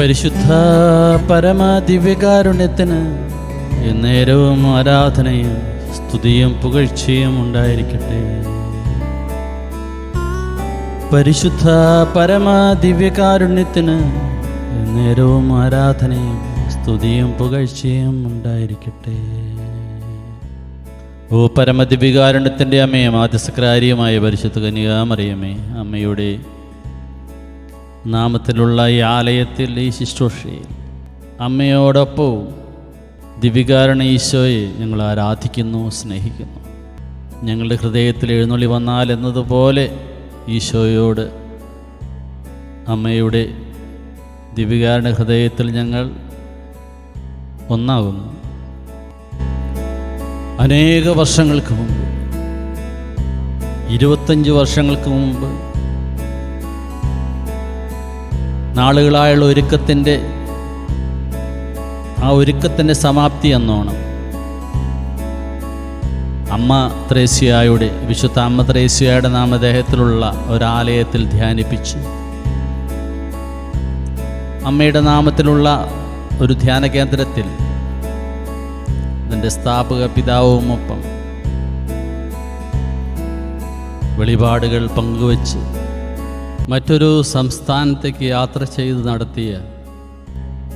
പരിശുദ്ധ പരമാദിവ്യകാരുണ്യത്തിന് നേരവും ആരാധനയും സ്തുതിയും പുകഴ്ചയും ഉണ്ടായിരിക്കട്ടെ. പരിശുദ്ധ പരമാദിവ്യകാരുണ്യത്തിന് നേരവും ആരാധനയും സ്തുതിയും പുകഴ്ചയും ഉണ്ടായിരിക്കട്ടെ. ഓ പരമദിവ്യകാരുണ്യത്തിന്റെ അമ്മയും ആദ്യസക്രാരിയുമായ പരിശുദ്ധ കനികാമറിയമ്മേ അമ്മയുടെ നാമത്തിലുള്ള ഈ ആലയത്തിൽ ഈ ശുശ്രൂഷയിൽ അമ്മയോടൊപ്പവും ദിവികാരണ ഈശോയെ ഞങ്ങൾ ആരാധിക്കുന്നു സ്നേഹിക്കുന്നു. ഞങ്ങളുടെ ഹൃദയത്തിൽ എഴുന്നള്ളി വന്നാൽ എന്നതുപോലെ ഈശോയോട് അമ്മയുടെ ദിവികാരണ ഹൃദയത്തിൽ ഞങ്ങൾ ഒന്നാകുന്നു. അനേക വർഷങ്ങൾക്ക് മുമ്പ് ഇരുപത്തഞ്ച് വർഷങ്ങൾക്ക് മുമ്പ് നാളുകളായുള്ള ഒരുക്കത്തിന്റെ ആ ഒരുക്കത്തിന്റെ സമാപ്തി എന്നോണം. അമ്മ ത്രേസ്യായുടെ വിശുദ്ധ അമ്മ ത്രേസ്യായുടെ നാമദേഹത്തിലുള്ള ഒരാലയത്തിൽ ധ്യാനിപ്പിച്ച്. അമ്മയുടെ നാമത്തിലുള്ള ഒരു ധ്യാന കേന്ദ്രത്തിൽ അതിന്റെ സ്ഥാപക പിതാവുമൊപ്പം വെളിപാടുകൾ പങ്കുവച്ച് മറ്റൊരു സംസ്ഥാനത്തേക്ക് യാത്ര ചെയ്ത് നടത്തിയ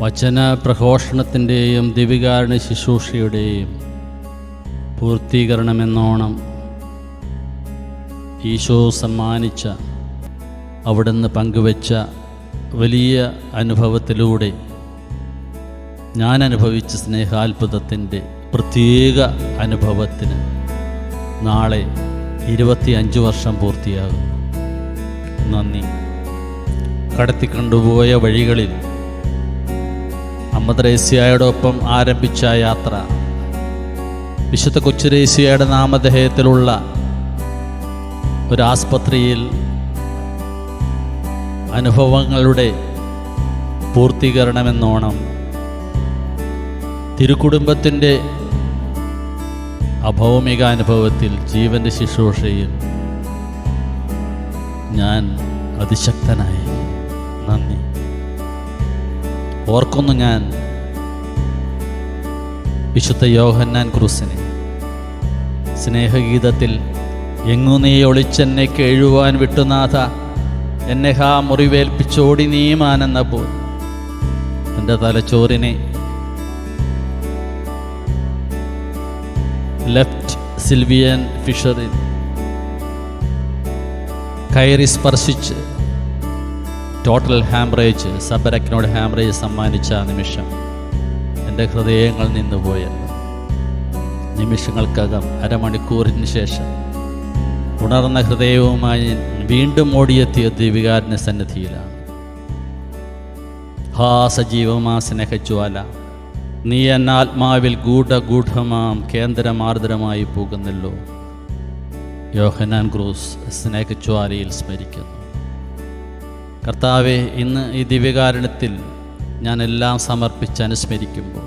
വചന പ്രഘോഷണത്തിന്റെയും ദിവികാരണ ശുശ്രൂഷയുടെയും പൂർത്തീകരണമെന്നോണം ഈശോ സമ്മാനിച്ച അവിടുന്ന് പങ്കുവച്ച വലിയ അനുഭവത്തിലൂടെ ഞാൻ അനുഭവിച്ച സ്നേഹാത്ഭുതത്തിന്റെ പ്രത്യേക അനുഭവത്തിന് നാളെ ഇരുപത്തിയഞ്ച് വർഷം പൂർത്തിയാകും നന്ദി. കടത്തിക്കൊണ്ടുപോയ വഴികളിൽ അമ്മദ്രേസ്യയോടൊപ്പം ആരംഭിച്ച യാത്ര. വിശുദ്ധ കൊച്ചുരേസ്യയുടെ നാമധേയത്തിലുള്ള ഒരാസ്പത്രിയിൽ അനുഭവങ്ങളുടെ പൂർത്തീകരണമെന്നോണം തിരുക്കുടുംബത്തിന്റെ അഭൗമിക അനുഭവത്തിൽ ജീവന്റെ ശുശ്രൂഷയിൽ ഞാൻ അതിശക്തനായി നന്ദി. ഓർക്കുന്നു ഞാൻ വിശുദ്ധ യോഹന്നാൻ ക്രൂസിനെ. സ്നേഹഗീതത്തിൽ എങ്ങു നീ ഒളിച്ചെന്നെ കേഴുവാൻ വിട്ടുനാഥ? എന്നെ ഹാ മുറിവേൽപ്പിച്ചോടി നീമാനെന്നപ്പോൾ എന്റെ തലച്ചോറിനെ ലെഫ്റ്റ് സിൽവിയൻ ഫിഷറിൽ കയറി സ്പർശിച്ച് ടോട്ടൽ ഹാംറേജ് സബരക്കിനോട് ഹാംറേജ് സമ്മാനിച്ച നിമിഷം എന്റെ ഹൃദയങ്ങൾ നിന്നുപോയ നിമിഷങ്ങൾക്കകം അരമണിക്കൂറിന് ശേഷം ഉണർന്ന ഹൃദയവുമായി വീണ്ടും ഓടിയെത്തിയ ദീപികാരന്റെ സന്നിധിയിലാണ്. ഹാ സജീവമാ സ്നേഹജ്വാല നീ എന്നാത്മാവിൽ ഗൂഢഗൂഢമാം കേന്ദ്രമാർദ്രമായി പോകുന്നല്ലോ. യോഹനാൻ ക്രൂസ് സ്നേഹജ്വാലയിൽ സ്മരിക്കുന്നു. കർത്താവെ ഇന്ന് ഈ ദിവ്യകാരണത്തിൽ ഞാൻ എല്ലാം സമർപ്പിച്ച് അനുസ്മരിക്കുമ്പോൾ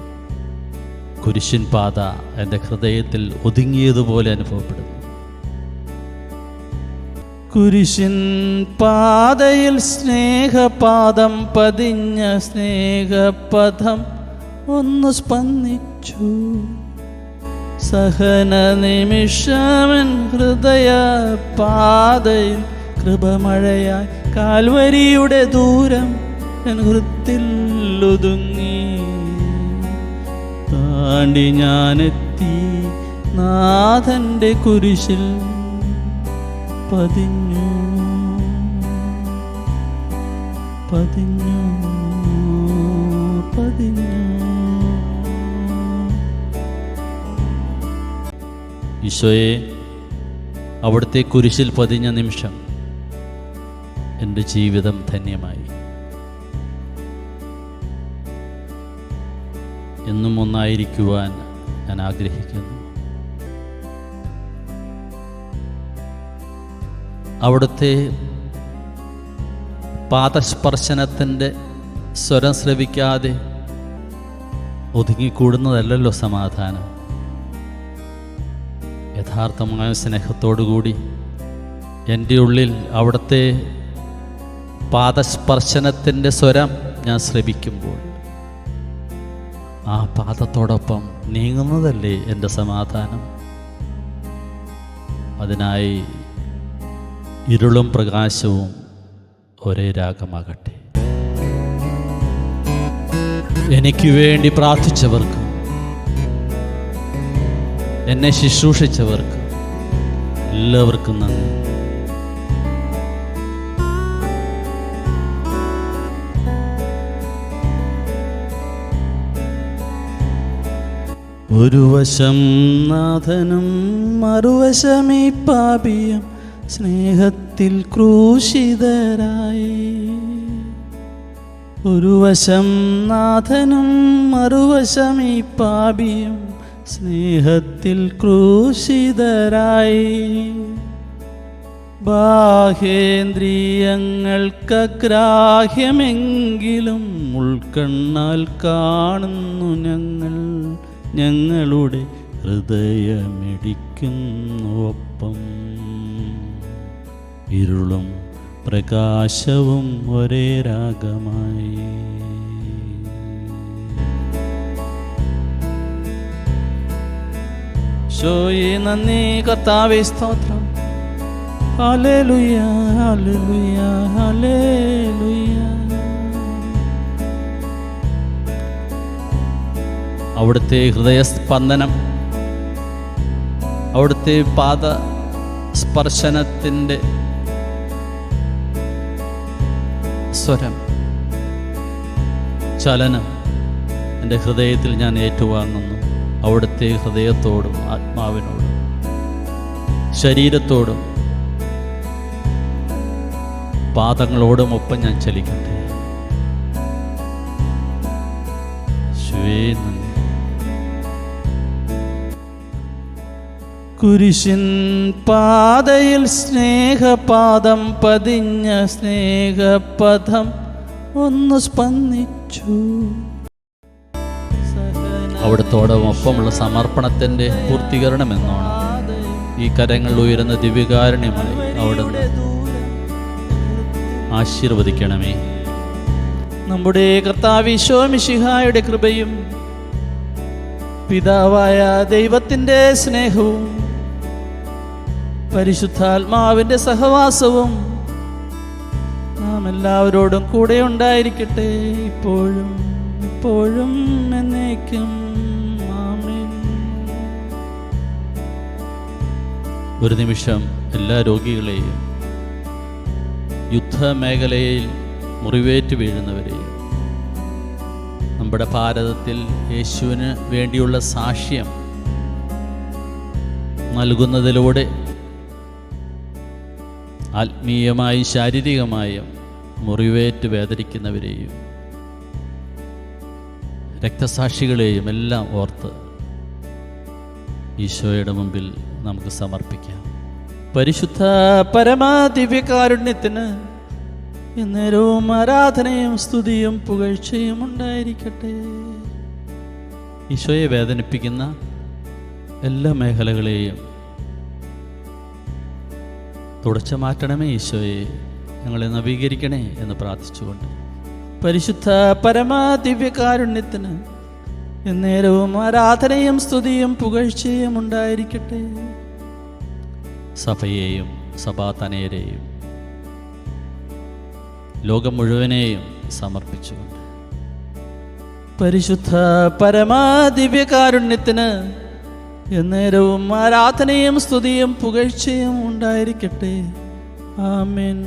കുരിശിൻ പാത എന്റെ ഹൃദയത്തിൽ ഒതുങ്ങിയതുപോലെ അനുഭവപ്പെടുന്നു. കുരിശിൻ പാതയിൽ സ്നേഹപാദം പതിഞ്ഞ സ്നേഹപഥം ഒന്ന് സ്പന്ദിച്ചു. സഹന നിമിഷമൻ ഹൃദയ പാതയിൽ കൃപമഴയായി കാൽവരിയുടെ ദൂരം എൻ ഹൃത്തിൽ ഒതുങ്ങി. താണ്ടി ഞാനെത്തി നാഥന്റെ കുരിശിൽ പതിഞ്ഞു. പതിഞ്ഞു പതിഞ്ഞു. ഈശോയെ അവിടുത്തെ കുരിശിൽ പതിഞ്ഞ നിമിഷം എന്റെ ജീവിതം ധന്യമായി. എന്നും ഒന്നായിരിക്കുവാൻ ഞാൻ ആഗ്രഹിക്കുന്നു. അവിടുത്തെ പാദസ്പർശനത്തിന്റെ സ്വരം ശ്രവിക്കാതെ ഒതുങ്ങിക്കൂടുന്നതല്ലല്ലോ സമാധാനം. യഥാർത്ഥമായ സ്നേഹത്തോടുകൂടി എന്റെ ഉള്ളിൽ അവിടുത്തെ പാദസ്പർശനത്തിന്റെ സ്വരം ഞാൻ ശ്രമിക്കുമ്പോൾ ആ പാദത്തോടൊപ്പം നീങ്ങുന്നതല്ലേ എന്റെ സമാധാനം? അതിനായി ഇരുളും പ്രകാശവും ഒരേ രാഗമാകട്ടെ. എനിക്ക് വേണ്ടി പ്രാർത്ഥിച്ചവർക്ക് എന്നെ ശുശ്രൂഷിച്ചവർക്ക് എല്ലാവർക്കും നന്ദി. ഒരു വശം നാഥനും മറുവശമേ പാപിയം സ്നേഹത്തിൽ ക്രൂശിതരായി. ഒരു വശം നാഥനും മറുവശമേ പാപിയും സ്നേഹത്തിൽ ക്രൂശിതരായി ബാഹേന്ദ്രിയങ്ങൾക്കഗ്രാഹ്യമെങ്കിലും ഉൾക്കണ്ണാൽ കാണുന്നു ഞങ്ങൾ. ഞങ്ങളുടെ ഹൃദയമിടിക്കുന്നു ഒപ്പം ഇരുളും പ്രകാശവും ഒരേ രാഗമായി. ശോയെ നന്ദി കർത്താവേ സ്തോത്രം. ഹല്ലേലൂയ ഹല്ലേലൂയ ഹല്ലേലൂയ. അവിടുത്തെ ഹൃദയസ്പന്ദനം അവിടുത്തെ പാദ സ്പർശനത്തിന്റെ സ്വരം ചലനം എന്റെ ഹൃദയത്തിൽ ഞാൻ ഏറ്റുവാങ്ങുന്നു. അവിടുത്തെ ഹൃദയത്തോടും ആത്മാവിനോടും ശരീരത്തോടും പാദങ്ങളോടും ഒപ്പം ഞാൻ ചലിക്കട്ടെ. കുരിശിൻ പാതയിൽ സ്നേഹപാദം പതിഞ്ഞ സ്നേഹപഥം ഒന്ന് സ്പന്ദിച്ചു. അവിടത്തോടൊപ്പമുള്ള സമർപ്പണത്തിന്റെ പൂർത്തീകരണമെന്നോണം ഈ കരങ്ങൾ ഉയരുന്ന ദിവ്യകാരുണ്യമായി അവിടുന്ന് ആശീർവദിക്കണമേ. നമ്മുടെ കർത്താവിശോമിഷിഹായുടെ കൃപയും പിതാവായ ദൈവത്തിന്റെ സ്നേഹവും പരിശുദ്ധാത്മാവിന്റെ സഹവാസവും നാം എല്ലാവരോടും കൂടെ ഉണ്ടായിരിക്കട്ടെ. ഇപ്പോഴും ഇപ്പോഴും എന്നേക്കും. ഒരു നിമിഷം എല്ലാ രോഗികളെയും യുദ്ധമേഖലയിൽ മുറിവേറ്റ് വീഴുന്നവരെയും നമ്മുടെ ഭാരതത്തിൽ യേശുവിന് വേണ്ടിയുള്ള സാക്ഷ്യം നൽകുന്നതിലൂടെ ആത്മീയമായും ശാരീരികമായും മുറിവേറ്റ് വേദനിക്കുന്നവരെയും രക്തസാക്ഷികളെയും എല്ലാം ഓർത്ത് ഈശോയുടെ മുമ്പിൽ നമുക്ക് സമർപ്പിക്കാം. പരിശുദ്ധ പരമാദിവ്യകാരുണ്യത്തിന് എന്നേരവും ആരാധനയും സ്തുതിയും പുകഴ്ചയും ഉണ്ടായിരിക്കട്ടെ. ഈശോയെ വേദനിപ്പിക്കുന്ന എല്ലാ മേഖലകളെയും തുടച്ചു മാറ്റണമേ ഈശോയെ. ഞങ്ങളെ നവീകരിക്കണേ എന്ന് പ്രാർത്ഥിച്ചുകൊണ്ട് പരിശുദ്ധ പരമാദിവ്യകാരുണ്യത്തിന് എന്നേരവും ആരാധനയും സ്തുതിയും പുകഴ്ചയും ഉണ്ടായിരിക്കട്ടെ. സഭയെയും സഭാതനയരെയും ലോകം മുഴുവനെയും സമർപ്പിച്ചുകൊണ്ട്. പരിശുദ്ധ പരമാദിവ്യകാരുണ്യത്തിന് എന്നേരവും ആരാധനയും സ്തുതിയും പുകഴ്ചയും ഉണ്ടായിരിക്കട്ടെ. ആമേൻ.